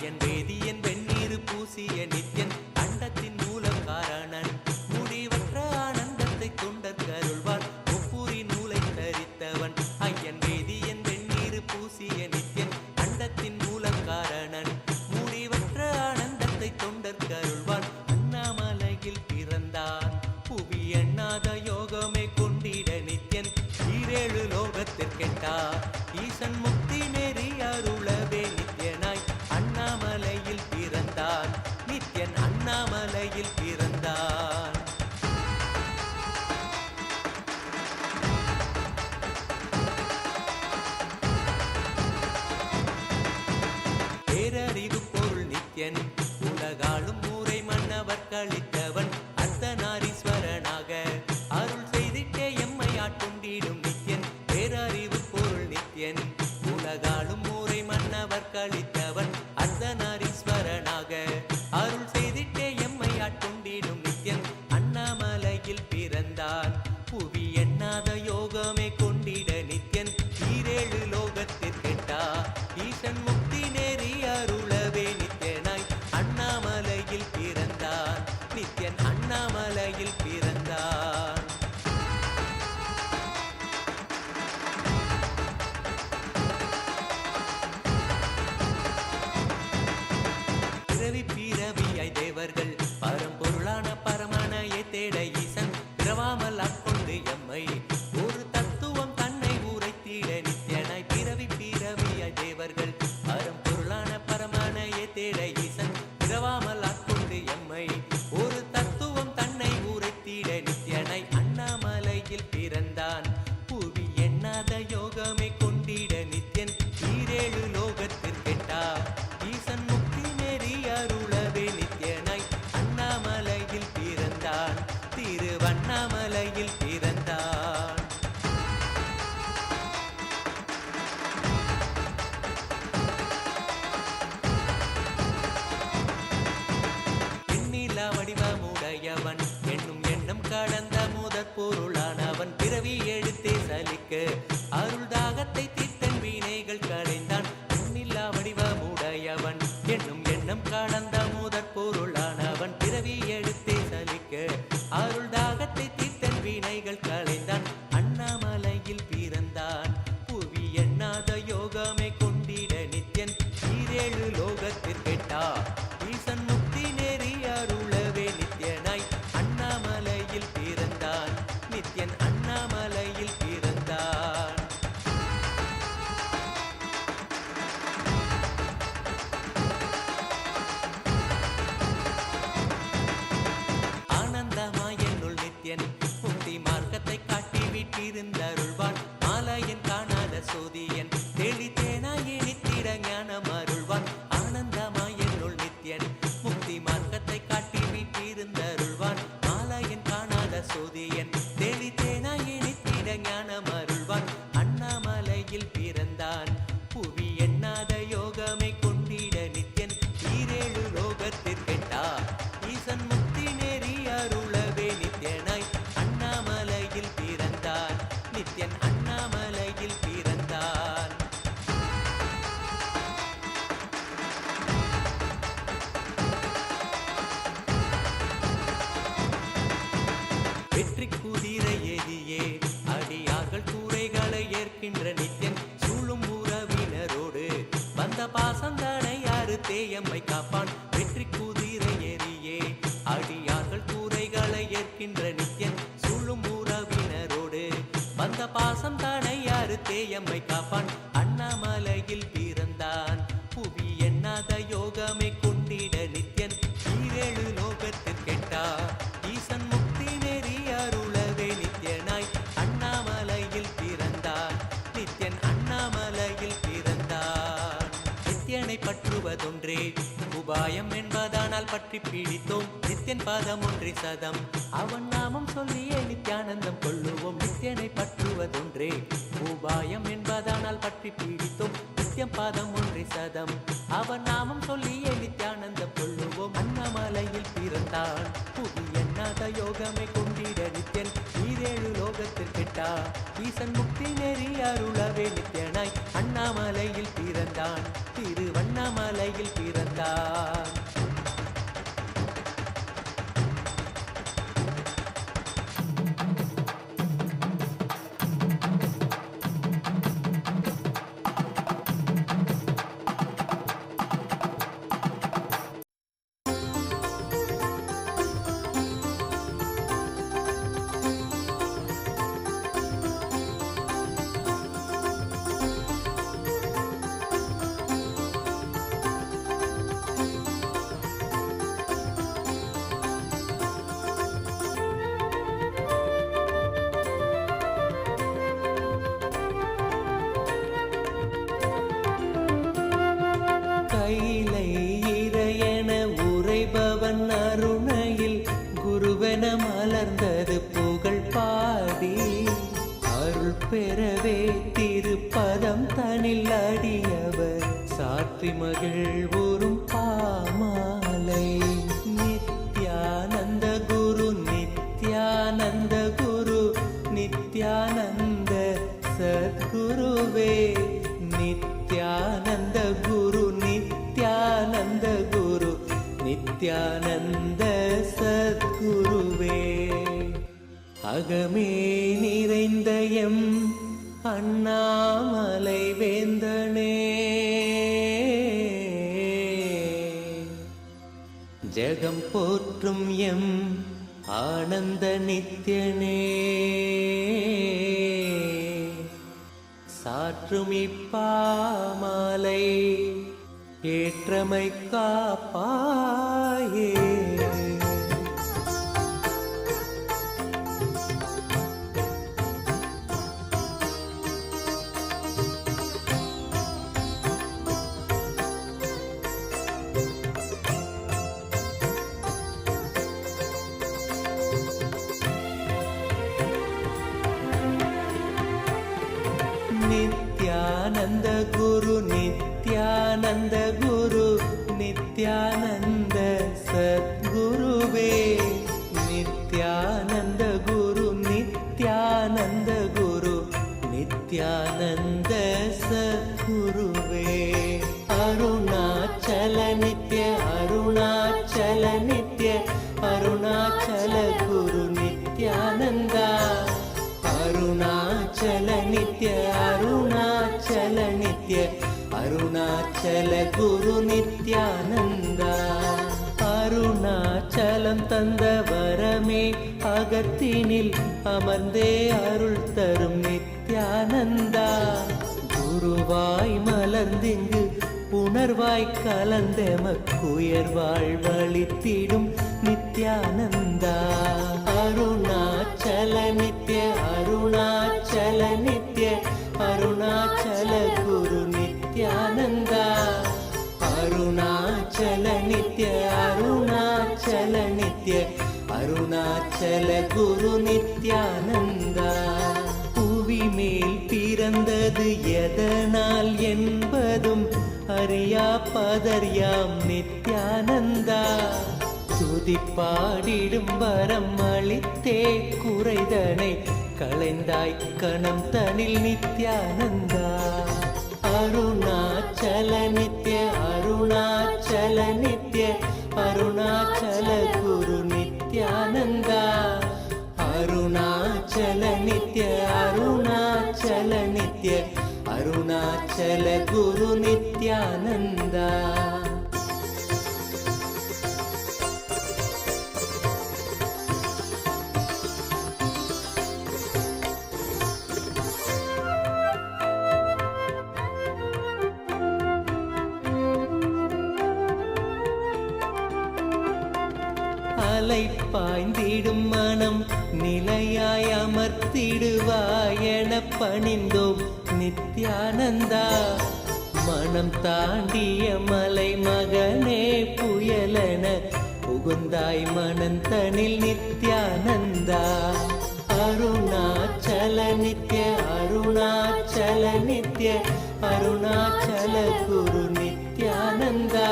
ஆயன் வேதியன் வெந்நீர் பூசிய நித்யன் அண்டத்தின் மூலம் காரணன் முடிவற்ற ஆனந்தத்தை தொண்டர் கருள்வார் ஒப்பூரி நூலை தரித்தவன். ஐயன் வேதியன் வெந்நீர் பூசிய நித்யன் அண்டத்தின் மூலம் காரணன் முடிவற்ற ஆனந்தத்தை தொண்டர் கருள்வார் அண்ணாமலையில் பிறந்தார் புவி எண்ணாத யோகமே கொண்டிட நித்யன். ஈரேழு லோகத்திற்கெட்டார். ஈசன் முக்தி மலையில் பிறந்தாள் எண்ணிலா வடிவமுடையவன் என்னும் எண்ணம் கடந்த முதற் பொருளானவன். பிறவி எடுத்தே சலிக்க சதம். அவன் நாமம் சொல்லியே நித்யானந்தம் கொள்ளுவோம். நித்யனை பற்றுவதொன்றே உபாயம் என்பதானால் பற்றி பீடித்தோம். நித்தியம் பாதம் ஒன்றே சதம். அவன் நாமம் சொல்லியே நித்யானந்தம் கொள்ளுவோம். அண்ணாமலையில் பிறந்தான். புதிய நாத யோகமே கொண்டிட நித்தியன். ஈரேழு லோகத்தில் கெட்டா. ஈசன் முக்தி நெறி அருளவே நித்யனாய் அண்ணாமலையில் பிறந்தான். திருவண்ணாமலையில் பிறந்தான். அகமே நிறைந்த எம் அண்ணாமலை வேந்தனே. ஜெகம் போற்றும் எம் ஆனந்த நித்யனே. சாற்றும் இப்பாமாலை ஏற்றமை காப்பா நித்யானந்த குரு நித்யானந்த குரு நித்யானந்த சத்குருவே. நித்யானந்த குரு நித்யானந்த குரு நித்யானந்த சத்குருவே. அருணாச்சல நித்ய அருணாச்சல நித்ய அருணாச்சல குரு நித்யானந்தா. அருணாச்சல நித்ய நித்ய அருணாச்சல குரு நித்யானந்தா. அருணாச்சலம் தந்த வரமே அகத்தினில் அமர்ந்தே அருள் தரும் நித்யானந்தா. குருவாய் மலர்ந்திங்கு புணர்வாய் கலந்தெமக்குயர்வாழ் வாழ்வழித்திடும் நித்யானந்தா. அருணாச்சல நித்ய நித்ய அருணாச்சல நித்ய. அருணாச்சல குரு நித்யானந்தா. புவி மேல் பிறந்தது எதனால் என்பதும் அறியா பதறியாம் நித்யானந்தா. துதி பாடிடும் வரம் அளித்தே குறைதனை களைந்தாய் கணம் தனில் நித்யானந்தா. அருணாச்சல நித்ய அருணாச்சல நித்ய. அருணாச்சல குரு நித்யானந்தா அருணாச்சல நித்ய அருணாச்சல நித்ய அருணாச்சல குரு நித்யானந்தா அலை என பணிந்தோம் நித்யானந்தா. மனம் தாண்டிய மலை மகனே புயலன புகுந்தாய் மனந்தனில் நித்யானந்தா. அருணாச்சல நித்ய அருணாச்சல நித்ய அருணாச்சல குரு நித்யானந்தா.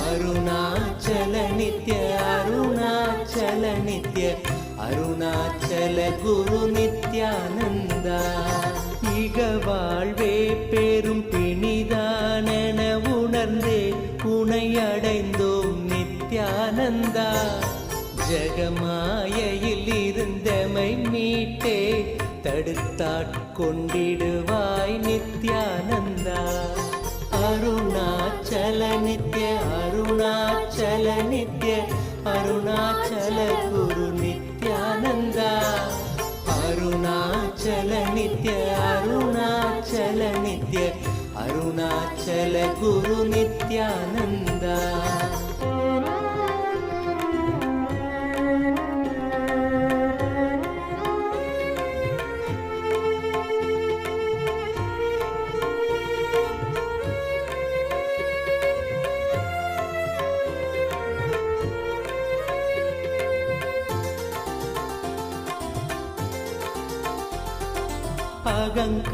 அருணாச்சல நித்ய அருணாச்சல நித்ய அருணாச்சல குரு நித்யானந்தா. இக வாழ்வே பெரும் பிணிதானென உணர்ந்தே உனை அடைந்தோம் நித்யானந்தா. ஜெகமாயையில் இருந்தமை மீட்டே தடுத்தாட்கொண்டிடுவாய் நித்யானந்தா. அருணாச்சல நித்ய அருணாச்சல நித்ய அருணாச்சல அருணாச்சல நித்ய அருணாச்சல நித்ய அருணாச்சல குரு நித்யானந்தா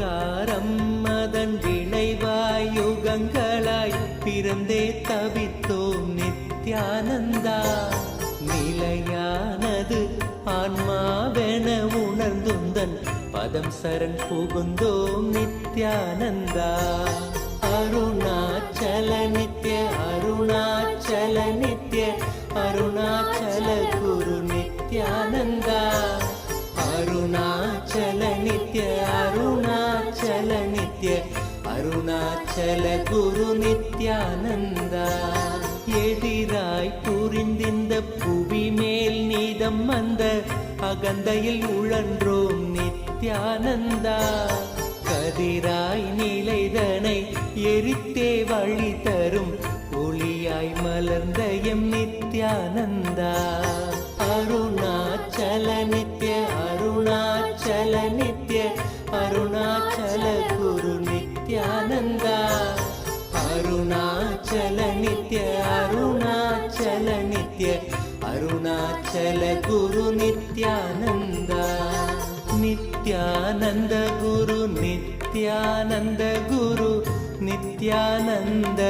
காரம் அதன் விளைவாய் யுகங்களாய் பிறந்தே தவித்தோம் நித்யானந்தா. நிலையானது ஆன்மாவென உணர்ந்துந்தன் பதம் சரண் புகுந்தோம் நித்யானந்தா. அருணாச்சல அருணாச்சல நித்ய அருணாச்சல குரு நித்யானந்தா எதிராய் புரிந்திந்த புவி மேல் நீதம் வந்த அகந்தையில் உழன்றோம் நித்யானந்தா கதிராய் நிலைதனை எரித்தே வழி தரும் ஒளியாய் மலர்ந்த எம் நித்யானந்தா அருணாச்சல நித்ய அருணாச்சல நித்ய அருணாச்சல அருணாச்சல நித்ய அருணாச்சல நித்ய அருணாச்சல குரு நித்யானந்தா. நித்யானந்த குரு நித்யானந்த குரு நித்யானந்த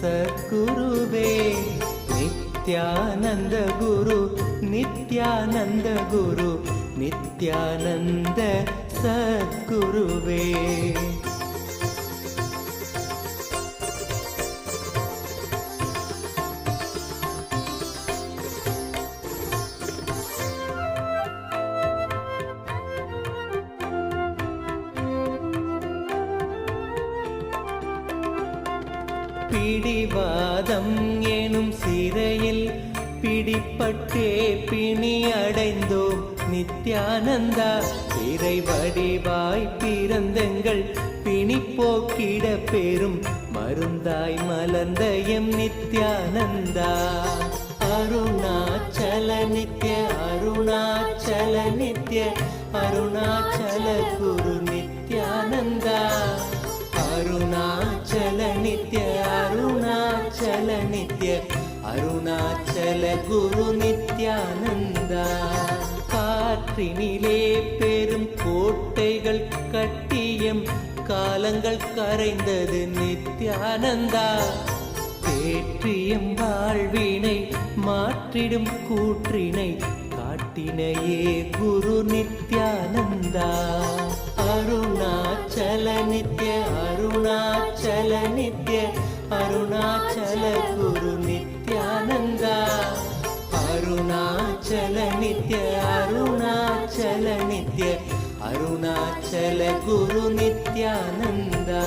சத்குருவே. நித்யானந்த குரு நித்யானந்த குரு நித்யானந்த சத்குருவே. நித்யானந்தா பிறை வடிவாய் பிறந்தங்கள். பிணி போக்கிட பெரும் மருந்தாய் மலர்ந்த எம் நித்யானந்தா. அருணாச்சல நித்ய அருணாச்சல நித்ய அருணாச்சல குரு நித்யானந்தா. அருணாச்சல நித்ய அருணாச்சல நித்ய அருணாச்சல குரு நித்யானந்தா. காற்றினிலே பெரும் கோட்டைகள் கட்டியம் காலங்கள் கரைந்தது நித்யானந்தா. தேற்றியம் வாழ்வினை மாற்றிடும் கூற்றினை காட்டினையே குரு நித்யானந்தா. அருணாச்சல நித்ய அருணாச்சல நித்ய அருணாச்சல குரு நித்யானந்தா. அருணாச்சல நித்ய அருணாச்சல நித்ய அருணாச்சல குரு நித்யானந்தா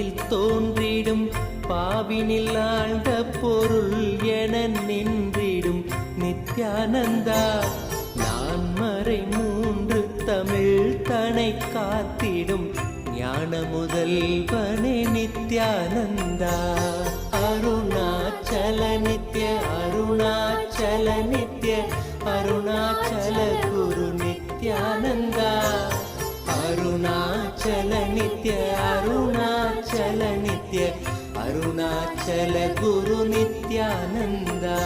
நாவினில் தோன்றிடும். பாவினில் ஆழ்ந்த பொருள் என நின்றிடும். நித்யானந்தா நான் மறை மூன்று தமிழ் தனை காத்திடும். ஞான முதல்வனே நித்யானந்தா. அருணாச்சல நித்ய அருணாச்சல நித்ய அருணாச்சல குரு நித்யானந்தா. அருணாச்சல நித்ய அருணாச்சல அருணாச்சல குரு நித்யானந்தா.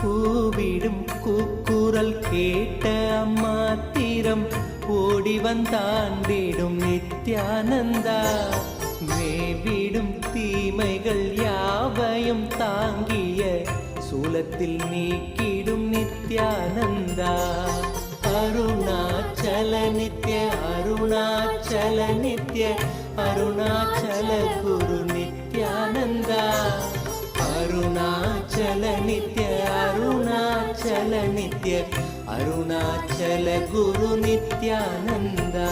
கூவிடும் கூக்குரல் கேட்ட அம்மாத்திரம் ஓடி வந்தான் மூலத்தில் நீக்கிடும் நித்யானந்தா. அருணாச்சல நித்ய அருணாச்சல நித்ய அருணாச்சல குரு நித்யானந்தா. அருணாச்சல நித்ய அருணாச்சல நித்ய அருணாச்சல குரு நித்யானந்தா.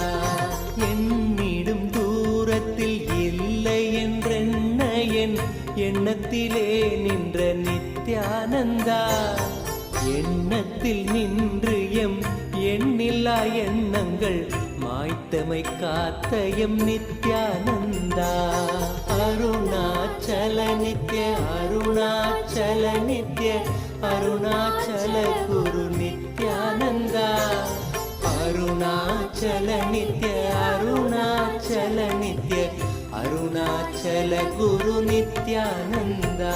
என்னிடும் தூரத்தில் இல்லை என்றென்ன என் எண்ணத்திலே நின்ற நித்யானந்தா. எண்ணத்தில் நின்று எம் எண்ணில்லா எண்ணங்கள் மாய்த்தமை காத்த எம் நித்யானந்தா. அருணாச்சல நித்ய அருணாச்சல நித்ய அருணாச்சல குரு நித்யானந்தா. அருணாச்சல நித்ய அருணாச்சல நித்ய அருணாச்சல குரு நித்யானந்தா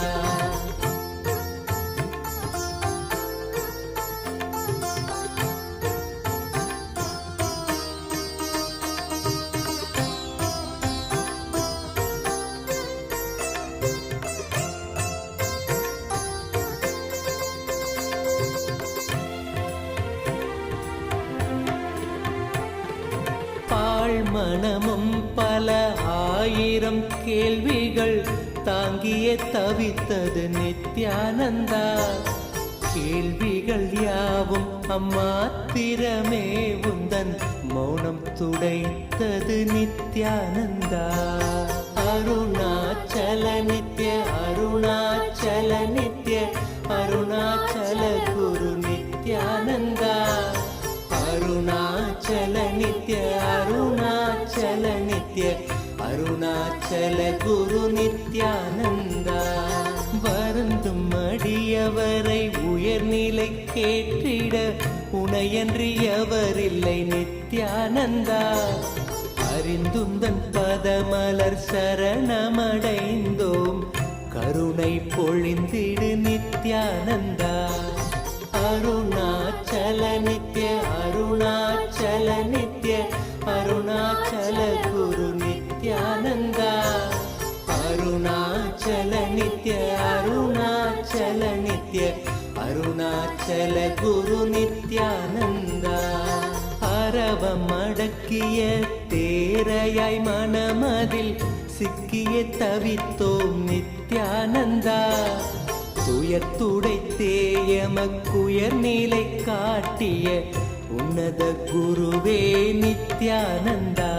ஆயிரம் கேள்விகள் தாங்கிய தவித்தது நித்யானந்தா. கேள்விகள் யாவும் அம்மாத்திரமே உந்தன் மௌனம் துடைத்தது நித்யானந்தா. அருணாச்சல நித்ய அருணாச்சல நித்ய அருணாச்சல குரு நித்யானந்தா. அருணாச்சல நித்ய அருணாச்சல நித்ய அருணாச்சல குரு நித்யானந்தா. வருந்தும் அடியவரை உயர்நிலை கேட்டிட உனையன்றி எவரில்லை நித்யானந்தா அறிந்துந்தன் பதமலர் சரணமடைந்தோம். கருணை பொழிந்திடு நித்யானந்தா. அருணாச்சல நித்ய அருணாச்சல அருணாச்சல நித்ய அருணாச்சல குரு நித்யானந்தா அரவம் அடக்கிய தேரையாய் மனமதில் சிக்கிய தவித்தோம் நித்யானந்தா। துயத்துடை தேயமக்குயர் நிலை காட்டிய உன்னத குருவே நித்யானந்தா।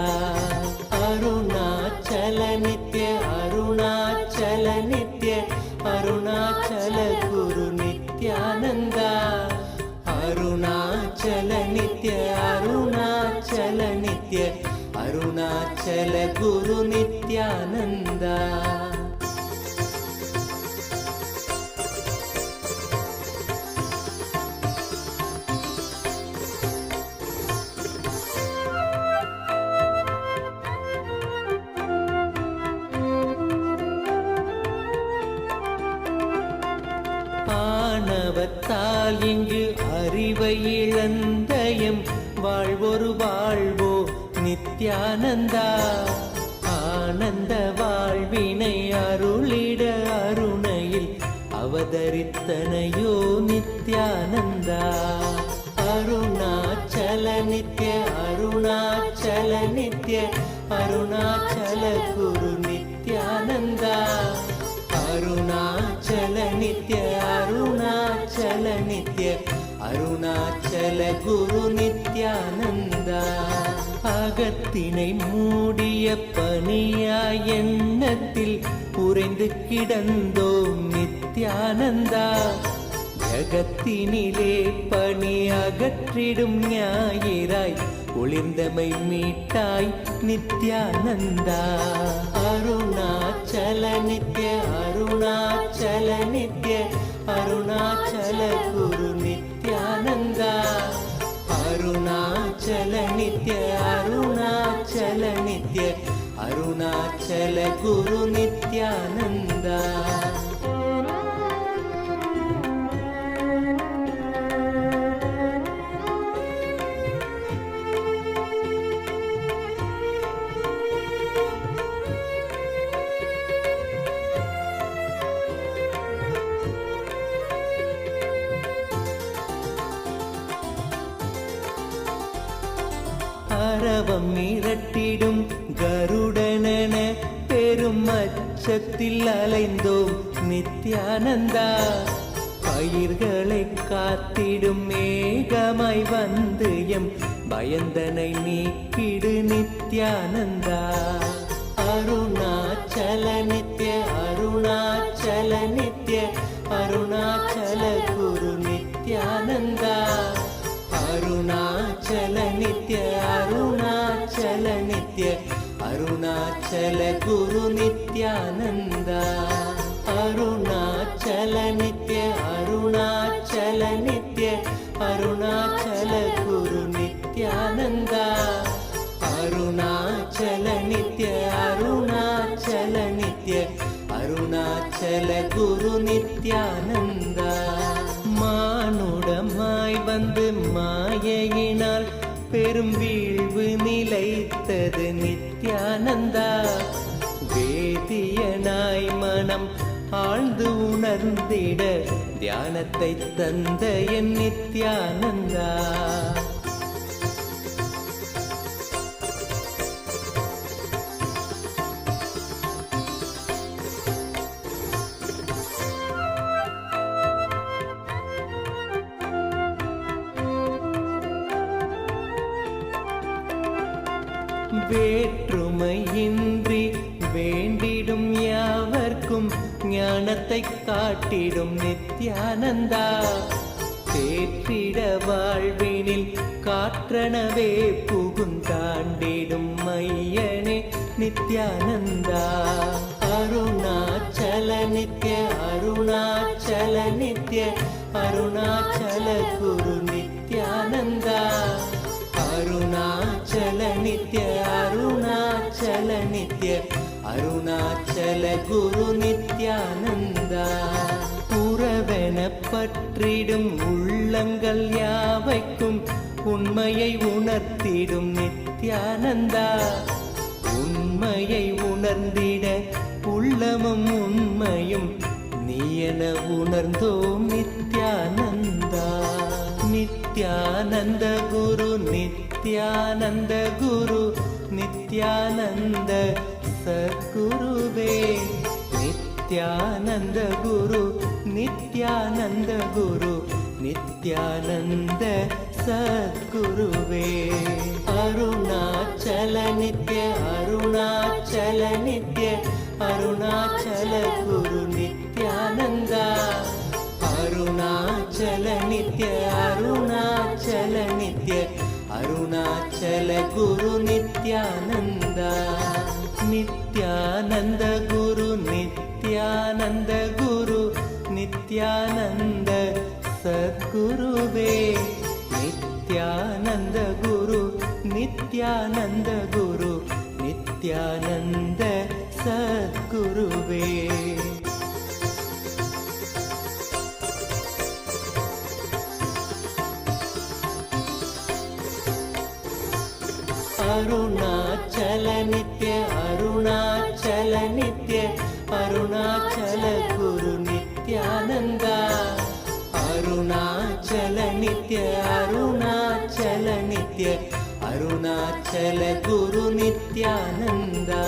அருணாச்சல நித்ய அருணாச்சல நித்ய அருணாச்சல ನಿತ್ಯಾನಂದ ஆணவத்தால் இங்கு அறிவை இழந்தயம் வாழ்வொரு வாழ்வோ நித்யானந்தா ஆனந்த வாழ்வினை அருளிட அருணையில் அவதரித்தனையோ நித்யானந்தா. அருணாச்சல நித்ய அருணாச்சல நித்ய அருணாச்சல குரு நித்யானந்தா. அருணாச்சல நித்ய அருணாச்சல நித்ய அருணாச்சல குரு நித்யானந்தா. அகத்தினை மூடிய பனியாய் எண்ணத்தில் உறைந்து கிடந்தோம் நித்யானந்தா. ஜகத்தினிலே பணி அகற்றிடும் ஞாயிறாய் ஒளிர்ந்தமை மீட்டாய் நித்யானந்தா. அருணாச்சல நித்ய அருணாச்சல நித்ய அருணாச்சல குரு நித்யானந்தா. அருணா நித்ய அருணாச்சல நித்ய அருணாச்சல குரு நித்யானந்தா அரவம் அச்சத்தில் அலைந்தோம் நித்யானந்தா. பயிர்களை காத்திடும் மேகமாய் வந்து எம் பயந்தனை நீக்கிடு நித்யானந்தா. அருணாச்சல நித்ய அருணாச்சல நித்ய அருணா அருணாச்சல குரு நித்யானந்தா. அருணாச்சல நித்ய அருணாச்சல நித்ய அருணாச்சல குரு நித்யானந்தா. அருணாச்சல நித்ய அருணாச்சல நித்ய அருணாச்சல குரு நித்யானந்தா. மானுடமாய் வந்து மாயையினால் பெரும் வீழ்வு நிலைத்தது நித்யானந்தா வேதியனாய் மனம் ஆழ்ந்து உணர்ந்திட தியானத்தை தந்த என் நித்யானந்தா. காட்டிடும் நித்யானந்தா. தேற்றிட வாழ்வினில் காற்றனவே புகுந்தாண்டிடும் மையனே நித்யானந்தா. அருணாச்சல நித்ய அருணாச்சல நித்ய அருணாச்சல குரு நித்யானந்தா. அருணாச்சல நித்ய அருணாச்சல நித்ய அருணாச்சல குரு நித்யானந்தா. போற்றிடும் உள்ளங்கள் யாவைக்கும் உண்மையை உணர்த்திடும் நித்யானந்தா. உண்மையை உணர்ந்திட உள்ளமும் உண்மையும் நீ என உணர்ந்தோம் நித்யானந்தா. நித்யானந்த குரு நித்யானந்த குரு நித்யானந்த சத்குருவே. நித்யானந்த குரு நித்யானந்த குரு நித்யானந்த சத்குருவே. அருணாச்சல நித்ய அருணாச்சல நித்ய அருணாச்சல குரு நித்யானந்தா. அருணாச்சல நித்ய அருணாச்சல நித்ய அருணாச்சல குரு நித்யானந்தா. நித்யானந்த குரு நித்ய நித்யானந்த குரு நித்யானந்த சத்குருவே. நித்யானந்த குரு நித்யானந்த குரு நித்யானந்த சத்குருவே. அருணாச்சல நித்ய அருணா அருணாச்சல குரு நித்யானந்தா. அருணாச்சல நித்ய அருணாச்சல நித்ய அருணாச்சல குரு நித்யானந்தா.